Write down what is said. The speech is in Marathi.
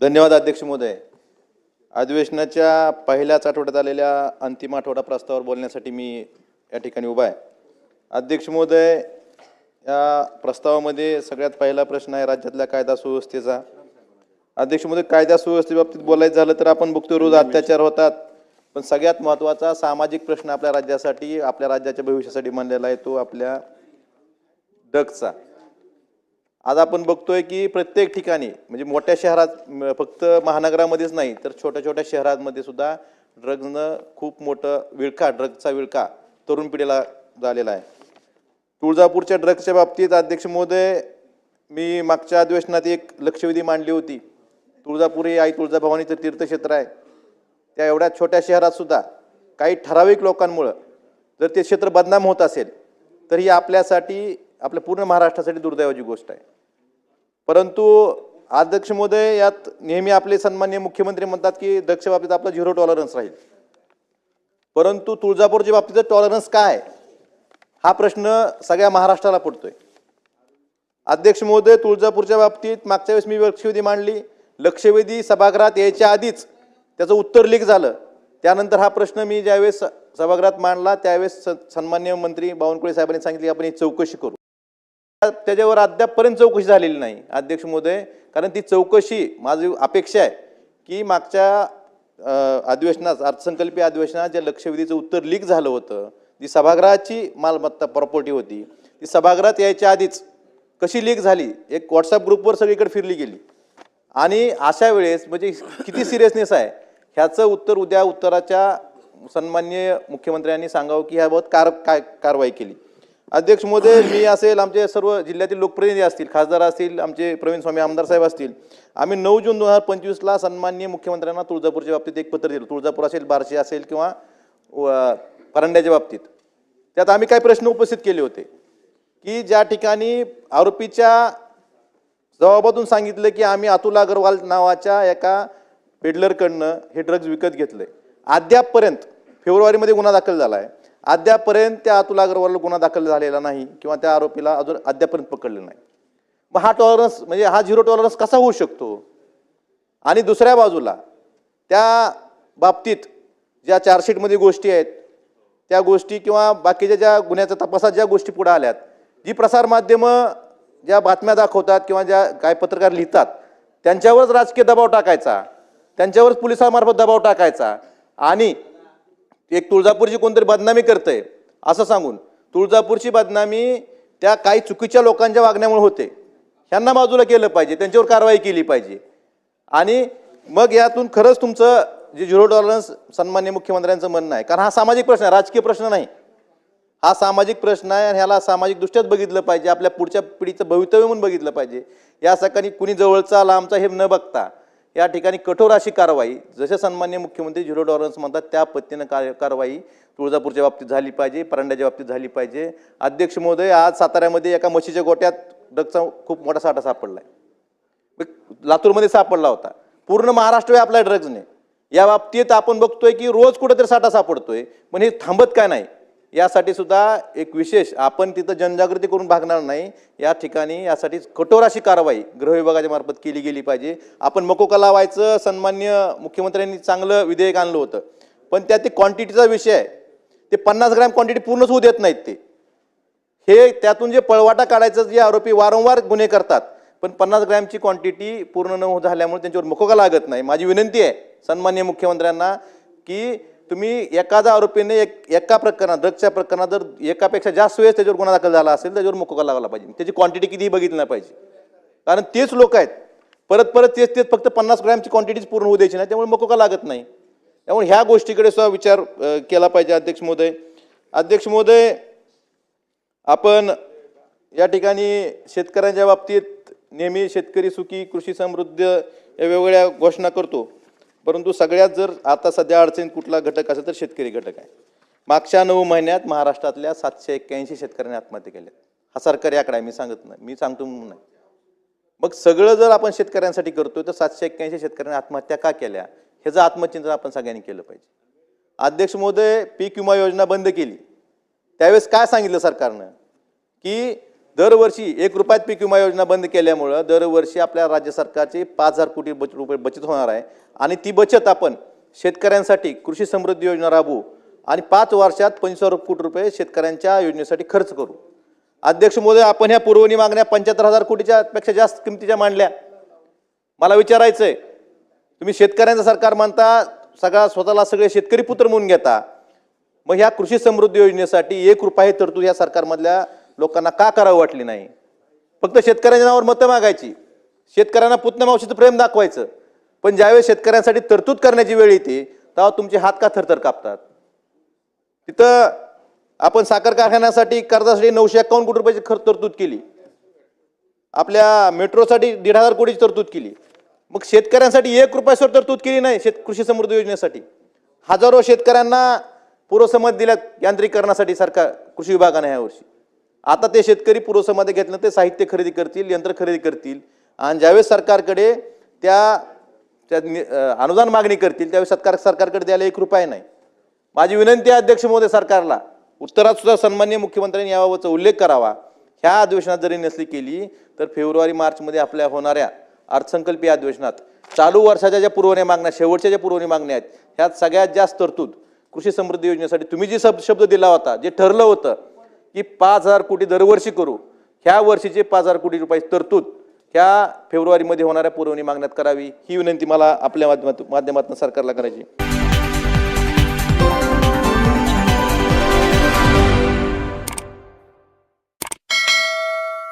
धन्यवाद अध्यक्ष महोदय. अधिवेशनाच्या पहिल्याच आठवड्यात आलेल्या अंतिम आठवडा प्रस्तावावर बोलण्यासाठी मी या ठिकाणी उभा आहे. अध्यक्ष महोदय या प्रस्तावामध्ये सगळ्यात पहिला प्रश्न आहे राज्यातल्या कायदा सुव्यवस्थेचा. अध्यक्ष महोदय कायदा सुव्यवस्थेबाबतीत बोलायचं झालं तर आपण बघतो रोज अत्याचार होतात. पण सगळ्यात महत्त्वाचा सामाजिक प्रश्न आपल्या राज्यासाठी आपल्या राज्याच्या भविष्यासाठी मानलेला आहे तो आपल्या डगचा. आज आपण बघतोय की प्रत्येक ठिकाणी म्हणजे मोठ्या शहरात फक्त महानगरामध्येच नाही तर छोट्या छोट्या शहरांमध्ये सुद्धा ड्रग्जनं खूप मोठं विळखा ड्रग्जचा विळखा तरुण पिढीला झालेला आहे. तुळजापूरच्या ड्रग्सच्या बाबतीत अध्यक्ष महोदय मी मागच्या अधिवेशनात एक लक्षवेधी मांडली होती. तुळजापूर हे आई तुळजाभवानीचं तीर्थक्षेत्र आहे. त्या एवढ्या छोट्या शहरात सुद्धा काही ठराविक लोकांमुळं जर ते क्षेत्र बदनाम होत असेल तर ही आपल्यासाठी आपल्या पूर्ण महाराष्ट्रासाठी दुर्दैवाची गोष्ट आहे. परंतु अध्यक्ष महोदय यात नेहमी आपले सन्मान्य मुख्यमंत्री म्हणतात की दक्ष बाबतीत आपला झिरो टॉलरन्स राहील. परंतु तुळजापूरच्या बाबतीत टॉलरन्स काय? हा प्रश्न सगळ्या महाराष्ट्राला पडतोय. अध्यक्ष महोदय तुळजापूरच्या बाबतीत मागच्या वेळेस मी लक्षवेधी मांडली. लक्षवेधी सभागृहात यायच्या आधीच त्याचं उत्तर लीक झालं. त्यानंतर हा प्रश्न मी ज्यावेळेस सभागृहात मांडला त्यावेळेस स- सन्मान्य मंत्री बावनकुळे साहेबांनी सांगितले की आपण ही चौकशी करू. त्याच्यावर अद्यापपर्यंत चौकशी झालेली नाही अध्यक्ष महोदय. कारण ती चौकशी माझी अपेक्षा आहे की मागच्या अधिवेशनात अर्थसंकल्पीय अधिवेशनात ज्या लक्षवेधीचं उत्तर लीक झालं होतं जी सभागृहाची मालमत्ता प्रॉपर्टी होती. ती सभागृहात यायच्या आधीच कशी लीक झाली एक व्हॉट्सअप ग्रुपवर सगळीकडे फिरली गेली. आणि अशा वेळेस म्हणजे किती सिरियसनेस आहे ह्याचं उत्तर उद्या उत्तराच्या सन्मान्य मुख्यमंत्र्यांनी सांगावं की ह्याबाबत कार काय कारवाई केली. अध्यक्ष महोदय मी असेल आमचे सर्व जिल्ह्यातील लोकप्रतिनिधी असतील खासदार असतील आमचे प्रवीण स्वामी आमदार साहेब असतील आम्ही नऊ जून दोन हजार पंचवीसला सन्मान्य मुख्यमंत्र्यांना तुळजापूरच्या बाबतीत एक पत्र दिलं. तुळजापूर असेल बार्शी असेल किंवा व- परांड्याच्या बाबतीत. त्यात आम्ही काही प्रश्न उपस्थित केले होते की ज्या ठिकाणी आरोपीच्या जबाबातून सांगितलं की आम्ही अतुल अग्रवाल नावाच्या एका पेडलरकडनं हे ड्रग्ज विकत घेतले अद्यापपर्यंत फेब्रुवारीमध्ये गुन्हा दाखल झाला आहे अद्यापर्यंत त्या अतुल अग्रवालला गुन्हा दाखल झालेला नाही किंवा त्या आरोपीला अजून अद्यापर्यंत पकडलं नाही. मग हा टॉलरन्स म्हणजे हा झिरो टॉलरन्स कसा होऊ शकतो? आणि दुसऱ्या बाजूला त्या बाबतीत ज्या चार्जशीटमध्ये गोष्टी आहेत त्या गोष्टी किंवा बाकीच्या ज्या गुन्ह्याच्या तपासात ज्या गोष्टी पुढे आल्यात जी प्रसारमाध्यमं ज्या बातम्या दाखवतात किंवा ज्या काय पत्रकार लिहितात त्यांच्यावरच राजकीय दबाव टाकायचा. त्यांच्यावरच पोलिसांमार्फत दबाव टाकायचा. आणि एक तुळजापूरची कोणतरी बदनामी करतंय असं सांगून. तुळजापूरची बदनामी त्या काही चुकीच्या लोकांच्या वागण्यामुळे होते. ह्यांना बाजूला केलं पाहिजे त्यांच्यावर कारवाई केली पाहिजे. आणि मग यातून खरंच तुमचं जे झिरो टॉलरन्स सन्मान्य मुख्यमंत्र्यांचं म्हणणं आहे कारण हा सामाजिक प्रश्न आहे राजकीय प्रश्न नाही. हा सामाजिक प्रश्न आहे आणि ह्याला सामाजिकदृष्ट्याच बघितलं पाहिजे आपल्या पुढच्या पिढीचं भवितव्य म्हणून बघितलं पाहिजे. या सकाळी कुणी जवळचा लांबचा हे न बघता या ठिकाणी कठोर अशी कारवाई जसे सन्मान्य मुख्यमंत्री झिरो टॉलरन्स म्हणतात त्या पद्धतीनं कार कारवाई तुळजापूरच्या बाबतीत झाली पाहिजे परांड्याच्या बाबतीत झाली पाहिजे. अध्यक्ष महोदय आज साताऱ्यामध्ये एका म्हशीच्या गोट्यात ड्रगचा खूप मोठा साठा सापडला आहे लातूरमध्ये सापडला होता. पूर्ण महाराष्ट्र व्यापला ड्रग्जने. या बाबतीत आपण बघतोय की रोज कुठेतरी साठा सापडतोय पण हे थांबत काय नाही? यासाठी सुद्धा एक विशेष आपण तिथं जनजागृती करून भागणार नाही. या ठिकाणी यासाठी कठोर अशी कारवाई गृह विभागाच्या मार्फत केली गेली पाहिजे. आपण मकोका लावायचं सन्मान्य मुख्यमंत्र्यांनी चांगलं विधेयक आणलं होतं. पण त्यात ते क्वांटिटीचा विषय आहे. ते पन्नास ग्रॅम क्वांटिटी पूर्णच होऊ देत नाहीत ते. हे त्यातून जे पळवाटा काढायचं जे आरोपी वारंवार गुन्हे करतात. पण पन्नास ग्रॅमची क्वांटिटी पूर्ण न हो- झाल्यामुळे त्यांच्यावर मुकोका लागत नाही. माझी विनंती आहे सन्मान्य मुख्यमंत्र्यांना की तुम्ही एखादा आरोपीने एक एका प्रकरणात ड्रग्सच्या प्रकरणात जर एकापेक्षा जास्त वेळेस त्याच्यावर गुन्हा दाखल झाला असेल त्याच्यावर मुकोका लागला पाहिजे. त्याची क्वांटिटी कितीही बघितली नाही पाहिजे. कारण तेच लोक आहेत. परत परत तेच तेच फक्त पन्नास ग्रॅमची क्वांटिटीच पूर्ण होऊ द्यायची नाही त्यामुळे मुकोका लागत नाही. त्यामुळे ह्या गोष्टीकडे सुद्धा विचार केला पाहिजे अध्यक्ष महोदय. अध्यक्ष महोदय आपण या ठिकाणी शेतकऱ्यांच्या बाबतीत नेहमी शेतकरी सुखी कृषी समृद्ध या वेगवेगळ्या घोषणा करतो. परंतु सगळ्यात जर आता सध्या अडचणीत कुठला घटक असेल तर शेतकरी घटक आहे. मागच्या नऊ महिन्यात महाराष्ट्रातल्या सातशे एक्क्याऐंशी शेतकऱ्यांनी आत्महत्या केल्या हा सरकारी आकडा आहे मी सांगत नाही. मी सांगतो म्हणून नाही. मग सगळं जर आपण शेतकऱ्यांसाठी करतोय तर सातशे एक्क्याऐंशी शेतकऱ्यांनी आत्महत्या का केल्या? ह्याचं आत्मचिंतन आपण सगळ्यांनी केलं पाहिजे. अध्यक्ष महोदय पीक विमा योजना बंद केली. त्यावेळेस काय सांगितलं सरकारनं? की दरवर्षी एक रुपयात पीक विमा योजना बंद केल्यामुळं दरवर्षी आपल्या राज्य सरकारचे पाच हजार कोटी बच रुपये बचत होणार आहे. आणि ती बचत आपण शेतकऱ्यांसाठी कृषी समृद्धी योजना राबवू आणि पाच वर्षात पंचवीस कोटी रुपये शेतकऱ्यांच्या योजनेसाठी खर्च करू. अध्यक्ष महोदय आपण ह्या पुरवणी मागण्या पंच्याहत्तर हजार कोटीच्या पेक्षा जास्त किमतीच्या मांडल्या. मला विचारायचंय तुम्ही शेतकऱ्यांचं सरकार मानता सगळा स्वतःला सगळे शेतकरी पुत्र म्हणून घेता. मग ह्या कृषी समृद्धी योजनेसाठी एक रुपये तरतूद या सरकारमधल्या लोकांना का करावं वाटली नाही? फक्त शेतकऱ्यांच्या नावावर मतं मागायची. शेतकऱ्यांना पुतण्या मावशीचं प्रेम दाखवायचं. पण ज्यावेळेस शेतकऱ्यांसाठी तरतूद करण्याची वेळ येते तेव्हा तुमचे हात का थरथर कापतात? तिथं आपण साखर कारखान्यासाठी कर्जासाठी नऊशे एकावन्न कोटी रुपयाची खर्च तरतूद केली. आपल्या मेट्रोसाठी दीड हजार कोटीची तरतूद केली. मग शेतकऱ्यांसाठी एक रुपयासर तरतूद केली नाही शेत कृषी समृद्धी योजनेसाठी. हजारो शेतकऱ्यांना पूर्वसंमत दिल्यात यांत्रिकरणासाठी सरकार कृषी विभागाने ह्या वर्षी. आता ते शेतकरी पूर्वसमध्ये घेतलं ते साहित्य खरेदी करतील यंत्र खरेदी करतील. आणि ज्यावेळेस सरकारकडे त्या त्या अनुदान मागणी करतील त्यावेळेस सरकार सरकारकडे द्यायला एक रुपया नाही. माझी विनंती आहे अध्यक्ष महोदय सरकारला उत्तरात सुद्धा सन्मान्य मुख्यमंत्र्यांनी याबाबतचा उल्लेख करावा. ह्या अधिवेशनात जरी नसली केली तर फेब्रुवारी मार्चमध्ये आपल्या होणाऱ्या अर्थसंकल्पीय अधिवेशनात चालू वर्षाच्या ज्या पुरवण्या मागण्या शेवटच्या ज्या पुरवणी मागण्या आहेत ह्यात सगळ्यात जास्त तरतूद कृषी समृद्धी योजनेसाठी तुम्ही जी शब्द दिला होता जे ठरलं होतं की पाच हजार कोटी दरवर्षी करू. ह्या वर्षीचे पाच हजार कोटी रुपयाची तरतूद ह्या फेब्रुवारीमध्ये होणाऱ्या पुरवणी मागण्यात करावी ही विनंती मला आपल्या माध्यमातून माध्यमातून सरकारला करायची